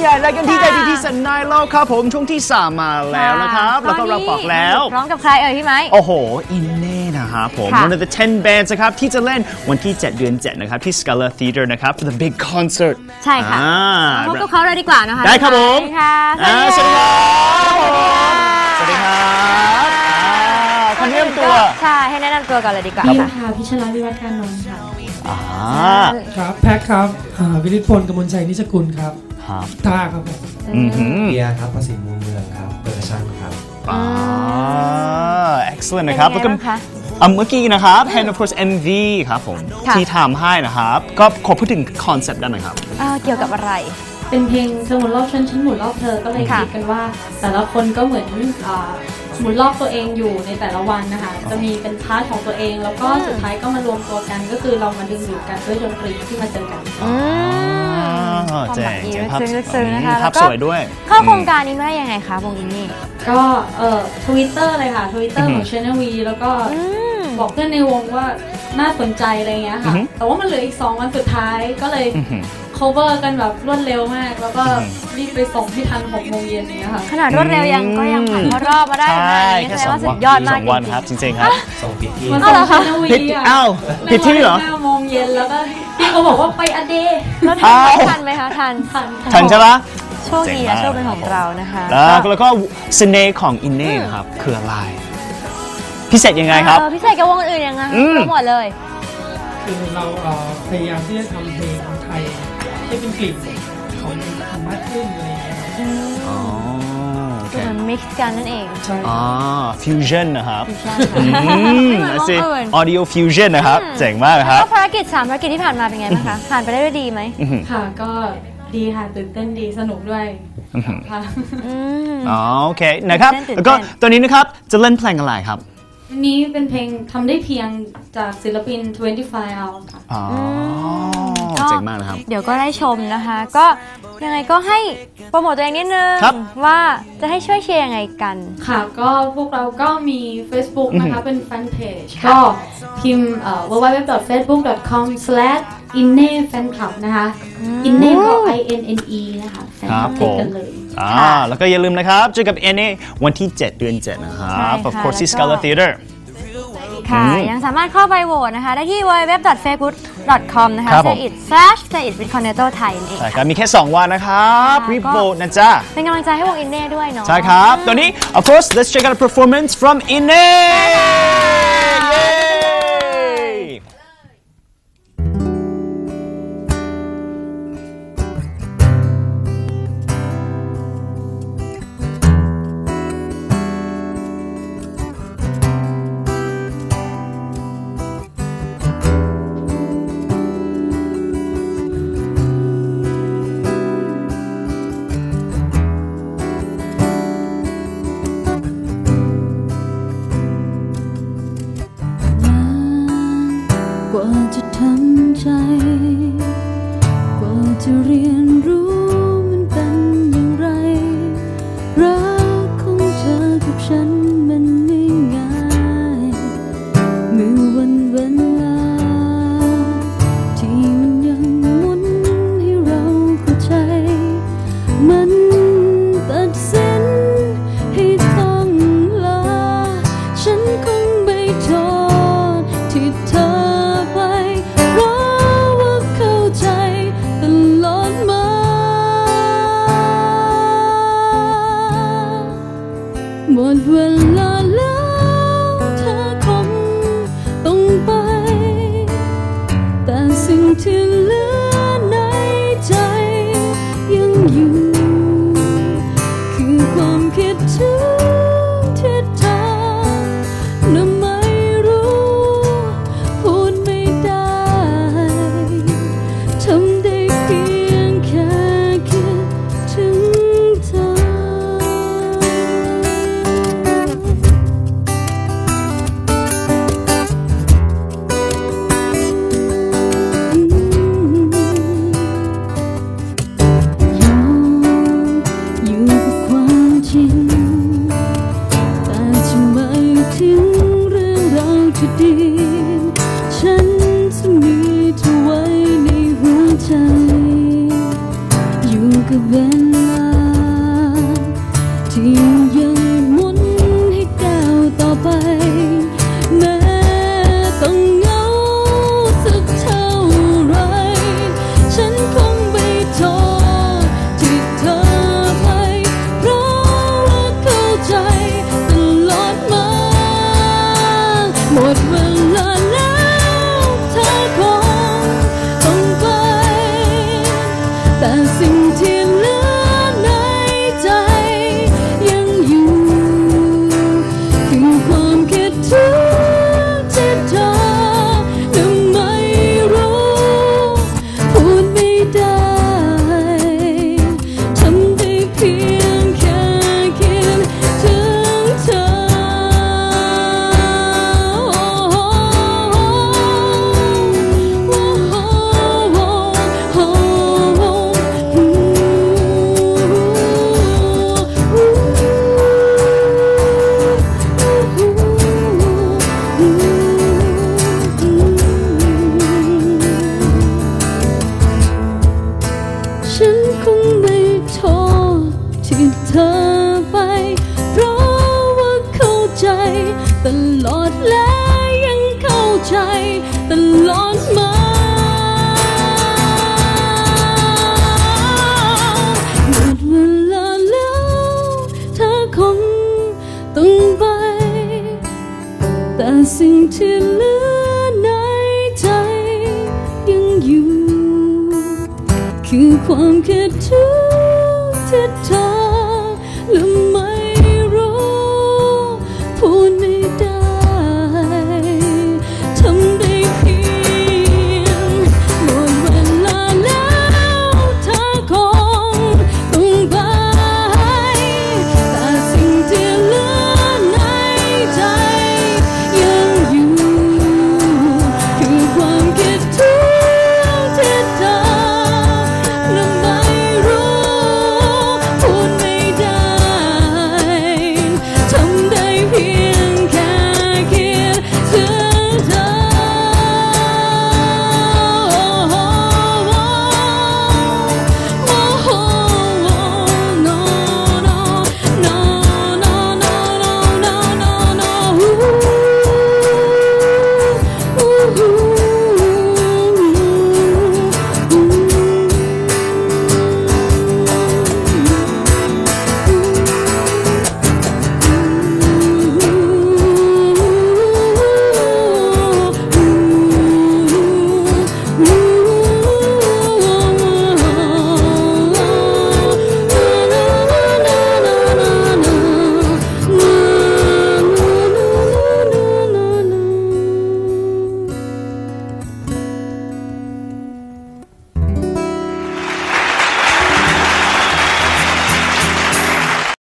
ใหญ่รายการที่ใจค่ะดีที่สันนายเล่าครับผมช่วงที่สามมาแล้วนะครับ แล้วก็เราบอกแล้วร้องกับใครเอ่ยพี่ไม้โอ้โห อินเน่นะครับผมค่ะ one of the 10 bands นะครับที่จะเล่นวันที่ 7 เดือน 7 นะครับ ที่ Scala Theater นะครับ for the big concert ใช่ค่ะอ่าพบกับเขาเลยดีกว่านะคะได้ครับผมสวัสดีค่ะอ่าสวัสดีครับผมสวัสดีครับอ่าคนเรียมตัวใช่ให้แนะนำตัวก่อนเลยดีกว่าพิมค่ะค่ะพิชราวิวัฒน์การนนท์ค่ะอ่าครับแพ็คครับอ่าวิริศพลกมลชัยนิชกุลครับ ครับท่าครับผมอือหือเบียร์ครับประสิทธิ์มูลเมืองครับเปอร์คัชชั่นครับอ่า excellent นะครับเป็แล้วนก็ไงบ้างคะ อะเมื่อกี้นะครับ and of course MV ครับผมค่ะ ที่ทำให้นะครับ ก็ขอพูดถึงคอนเซปต์ได้ไหมครับ เอ่อเกี่ยวกับอะไร เป็นเพลงเธอหมุนรอบฉันฉันหมุนรอบเธอก็เลยค่ะคิดกันว่า แต่ละคนก็เหมือนอ่าหมุนรอบตัวเองอยู่ในแต่ละวันนะคะ จะมีเป็นพาร์ทของตัวเอง แล้วก็สุดท้ายก็มารวมตัวกันก็คือเรามาดึงดูดกันด้วยดนตรีที่มาเจอกัน อืมอ่า ความเจ๋หมายงดีเจ๋งลึกภาพซึ้งลึกซึ้งนะคะภาแล้พวก็สวยด้วย เข้าโครงการนี้มาได้ยังไงคะวงอินนี่ ก็เอ่อทวิตเตอร์เลยค่ะทวิตเตอร์ของช n น l วีแล้วก็อืมบอกเพื่อนในวงว่า น่าสนใจอะไรเงี้ยค่ะ แต่ว่ามันเหลืออีก 2 วันสุดท้ายก็เลยอื้อหือ cover กันแบบรวดเร็วมาก แล้วก็อืมรีบไปส่งที่ทัน6โมงเย็นอย่างเงี้ยค่ะ ขนาดรวดเร็วยังก็ยังผ่านเข้ารอบมาได้ใช่ขนาดนี้แค่แสดสงองว่าสุวันดยอดมากสองวันจริงๆครับจริงๆครับส่งผิดที่มาอ้าวเหรส่องคะชนวีผิดอะอ้าวผิดที่เหรอห้าโมงเย็นแล้วก็พี่เขาบอกว่าไปอเดย์แล้วอ้าวทันไหมคะทันทันทันใช่ปะโชคดีนะโชคเป็นของเรานะคะ แล้วก็แล้วก็เสน่ห์ของอินเน่นะครับคืออะไร พิเศษยังไงครับ เออพิเศษกับวงอื่นยังไงอืมโปรโมทเลย คือเราเอ่อพยายามที่จะทำเพลงไทยให้เป็นกลิ่นของธรรมะขึ้นอะไรอย่างเงี้ยครับอ๋อโอเคคือเหมือนมิกซ์กันนั่นเองใช่อ๋อฟิวชั่นนะครับใช่อืมไม่เหมือนวนั่นงสิ อื่น audio fusion นะครับเจ๋งมากคแล้รัวบก็ภารกิจสามภารกิจที่ผ่านมาเป็นไงบ้างคะ ผ่านไปได้ด้วยดีไหมอื้อหือค่ะก็ดีค่ะตื่นเต้นดีสนุกด้วยค่ะ อืม อ๋อโอเคนะครับ ตื่นเต้น แล้วก็ตื่นเต้นตอนนี้นะครับ จะเล่นเพลงอะไรครับ วันนี้เป็นเพลงทำได้เพียงจากศิลปิน 25 hours ค่ะ อ๋อก็เจ๋งมากนะครับ เดี๋ยวก็ได้ชมนะคะ ก็ยังไงก็ให้โปรโมทตัวเองนิดนึง ครับ ว่าจะให้ช่วยเชียร์ยังไงกัน ค่ะ ก็พวกเราก็มี Facebook อือหืนะคะอเป็นแฟนเพจ ก็พิมพ์เอ่อ www.facebook.com/innefanclub นะคะ inne ก็ i n n e นะคะแฟนคครัลับบผติดมกันเลยอ่าค่ะแล้วก็อย่าลืมนะครับเจอกับ NA วันที่ 7 เดือน 7 นะครับใช่ค่ะ of course ที่แล้วก็ Scala Theater ค่ะอืมยังสามารถเข้าไปโหวตนะคะ ได้ที่ www.facebook.com นะคะครับผม say it slash say it with cornetto Thai นั่นเองใช่ครับมีแค่ 2 วันนะครับค่ะรีบก็โหวตนะจ๊ะ เป็นกำลังใจให้วงอินเน่ด้วยเนาะใช่ครับตัวนี้ of course let's check out a performance from Ine เ天空没错，记得。 คือความคิดถึงที่เธอลืม